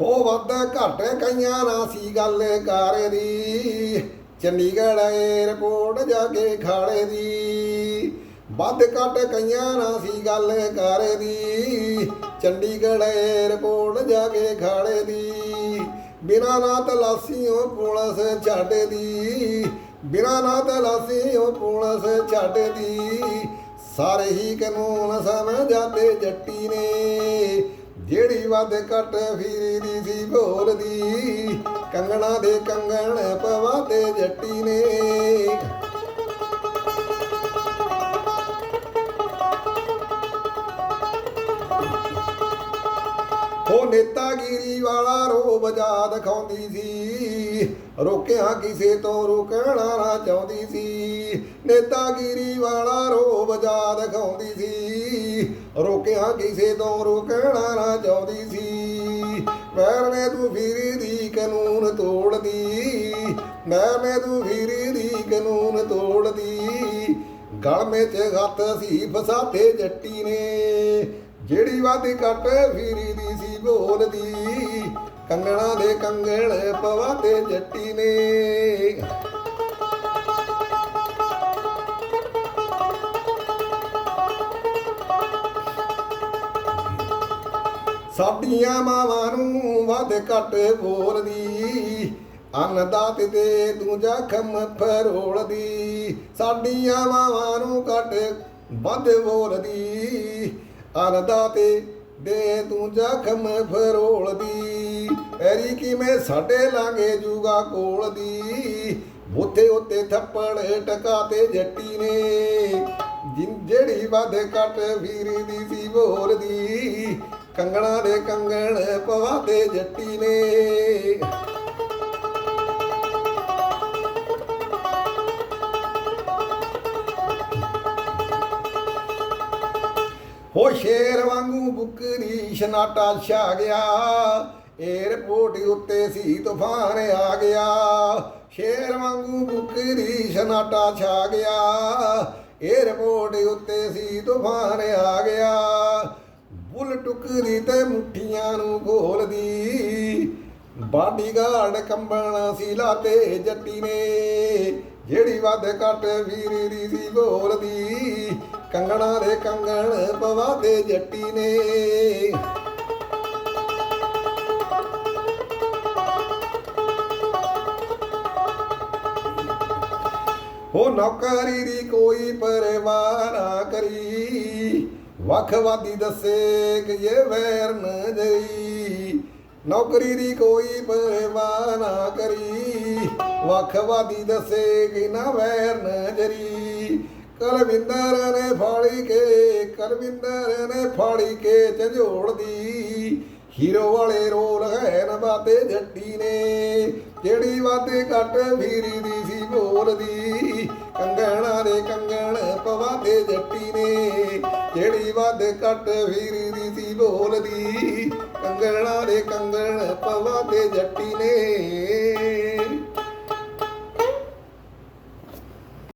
ਹੋ ਵੱਧ ਘਟ ਕਈਆਂ ਨਾ ਸੀ ਗੱਲ ਕਰ ਦੀ। ਚੰਡੀਗੜ੍ਹ ਏਅਰਪੋਰਟ ਜਾ ਕੇ ਖਾੜੇ ਦੀ। ਵੱਧ ਘਟ ਕਈਆਂ ਨਾ ਸੀ ਗੱਲ ਕਰ ਦੀ। ਚੰਡੀਗੜ੍ਹ ਏਅਰਪੋਰਟ ਜਾ ਕੇ ਖਾੜੇ ਦੀ। ਬਿਨਾ ਨਾ ਤਲਾਸੀਓ ਪੁਲਿਸ ਛੱਡ ਦੀ। ਬਿਨਾ ਨਾ ਤਲਾਸੀਓ ਪੁਲਿਸ ਛੱਡ ਦੀ। ਸਾਰੇ ਹੀ ਕਾਨੂੰਨ ਸਮਝਾਤੇ ਜੱਟੀ ਨੇ। ਜਿਹੜੀ ਵੱਧ ਘਟ ਦੀ ਸੀ ਬੋਲਦੀ ਕੰਗਣਾ ਦੇ ਕੰਗਣ ਪਵਾਤੇ ਜੱਟੀ ਨੇ। ਉਹ ਨੇਤਾਗਿਰੀ ਵਾਲਾ ਰੋਬ ਜਾ ਦਿਖਾਉਂਦੀ ਸੀ, ਰੋਕਿਆ ਕਿਸੇ ਤੋਂ ਰੁਕਣਾ ਨਾ ਚਾਹੁੰਦੀ ਸੀ। ਨੇਤਾਗਿਰੀ ਵਾਲਾ ਰੋਬ ਜਾ ਦਿਖਾਉਂਦੀ ਸੀ ਰੋਕਿਆ ਕਿਸੇ ਤੋਂ ਰੁਕਣਾ ਨਾ ਚਾਹੁੰਦੀ ਸੀ। ਪੈਰ ਨੇ ਤੂੰ ਫਿਰਦੀ ਕਾਨੂੰਨ ਤੋੜਦੀ। ਮੈਂ ਮੈਂ ਤੂੰ ਫਿਰਦੀ ਕਾਨੂੰਨ ਤੋੜਦੀ। ਗਲ ਵਿੱਚ ਹੱਥ ਸੀ ਫਸਾਤੇ ਜੱਟੀ ਨੇ। ਜਿਹੜੀ ਵਾਦੀ ਕੱਟ ਫਿਰੀ ਦੀ ਸੀ ਬੋਲਦੀ। ਕੰਗਣਾ ਦੇ ਕੰਗਣ ਪਵਾਤੇ ਜੱਟੀ ਨੇ। ਸਾਡੀਆਂ ਮਾਵਾਂ ਨੂੰ ਵੱਧ ਘੱਟ ਬੋਲਦੀ, ਅੰਨਦਾਤ ਦੇ ਤੂੰ ਜ਼ਖਮ ਫਰੋਲਦੀ। ਸਾਡੀਆਂ ਮਾਵਾਂ ਨੂੰ ਘੱਟ ਵੱਧ ਬੋਲਦੀ, ਅੰਨਦਾਤ ਦੇ ਤੂੰ ਜ਼ਖਮ ਫਰੋਲਦੀ। ਐਰੀ ਕਿਵੇਂ ਸਾਡੇ ਲਾਂਗੇ ਜੂਗਾ ਕੋਲ ਦੀ ਉਥੇ ਉੱਤੇ ਥੱਪੜ ਟਕਾ ਤੇ ਜੱਟੀ ਨੇ। ਜਿਨ ਜਿਹੜੀ ਵੱਧ ਘੱਟ ਵੀਰਦੀ ਸੀ ਬੋਲਦੀ ਕੰਗਣਾ ਦੇ ਕੰਗਣ ਪਵਾਤੇ ਜੱਟੀ ਨੇ। ਹੋ ਸ਼ੇਰ ਵਾਂਗੂ ਬੁਕਰੀ ਸ਼ਨਾਟਾ ਛਾ ਗਿਆ। ਏਅਰਪੋਰਟ ਉੱਤੇ ਸੀ ਤੂਫਾਨ ਆ ਗਿਆ। ਸ਼ੇਰ ਵਾਂਗੂ ਬੁਕਰੀ ਸ਼ਨਾਟਾ ਛਾ ਗਿਆ। ਏਅਰਪੋਰਟ ਉੱਤੇ ਸੀ ਤੂਫਾਨ ਆ ਗਿਆ। ਬੁੱਲ ਤੇ ਮੁੱਠੀਆਂ ਨੂੰ ਖੋਲਦੀ ਬਾਡੀਗਾਰਡ ਕੰਬਣ ਸੀ ਲਾਤੇ ਜੱਟੀ ਨੇ। ਜਿਹੜੀ ਵੱਧ ਘੱਟ ਵੀਰੀ ਸੀ ਬੋਲਦੀ ਕੰਗਣਾ ਦੇ ਕੰਗਣ ਪਵਾਤੇ ਜੱਟੀ ਨੇ। ਹੋ ਨੌਕਰੀ ਦੀ ਕੋਈ ਪਰਵਾਹ ਨਾ ਕਰੀ। ਵੱਖਵਾਦੀ ਦੱਸੇ ਕਿ ਇਹ ਵੈਰ ਨ ਜਈ, ਨੌਕਰੀ ਦੀ ਕੋਈ ਪਰਵਾਹ ਨਾ ਕਰੀ। ਵੱਖਵਾਦੀ ਦੱਸੇ ਕਿ ਨਾ ਵੈਰ ਨ ਜਰੀ, ਕਲਵਿੰਦਰ ਨੇ ਫਾੜੀ ਕੇ, ਕਲਵਿੰਦਰ ਨੇ ਫਾੜੀ ਕੇ ਝੰਜੋੜਦੀ ਹੀਰੋ ਵਾਲੇ ਰੋਲ ਹੈ ਨਾ ਨਵਾਤੇ ਜੱਟੀ ਨੇ, ਜਿਹੜੀ ਵਾਦੇ ਫੀਰੀ ਦੀ ਸੀ ਬੋਲਦੀ ਕੰਗਣਾ ਦੇ ਕੰਗਣ ਵੱਧ ਵਾਦੇ ਘੱਟ ਦੀ ਸੀ ਬੋਲਦੀ। ਕੰਗਣਾ ਦੇ ਕੰਗਣ ਪਵਾਤੇ ਜੱਟੀ ਨੇ।